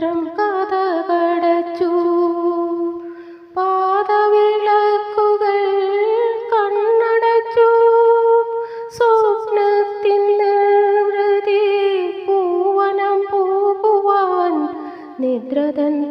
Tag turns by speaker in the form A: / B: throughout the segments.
A: ചിത്രം കഥകടച്ചു. പാതവിളക്കുകൾ കണ്ണടച്ചു. സ്വപ്നത്തിൽ ഹൃതി പൂവനം പോകുവാൻ നിദ്രതൻ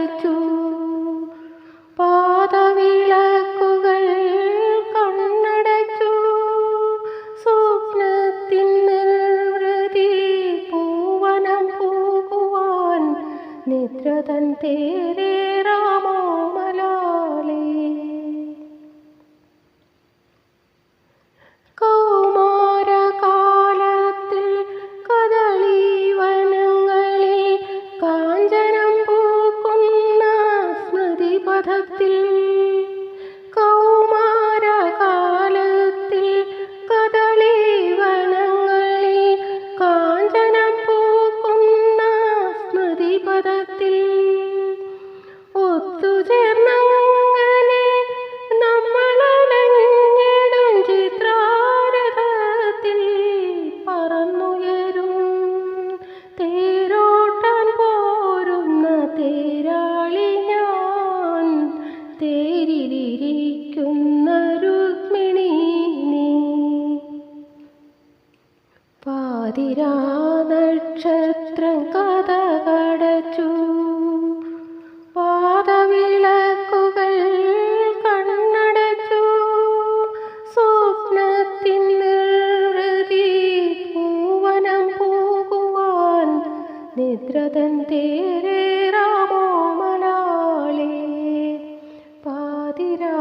A: നിദ്രതൻ തേരേറാമോ മലാലേ? കൗമാരകാലത്തിൽ കദളീവനങ്ങളിൽ കാഞ്ചനം പൂക്കുന്ന സ്മൃതിപഥത്തിൽ പതിരാനക്ഷത്രം കഥ പാതവിളക്കുകൾ കണ്ണടച്ചു. സ്വപ്നത്തിൻ നിർവൃതി പൂവനം പോകുവാൻ നിദ്രതൻ തേരെ രാമോ പാതിരാനക്ഷത്രം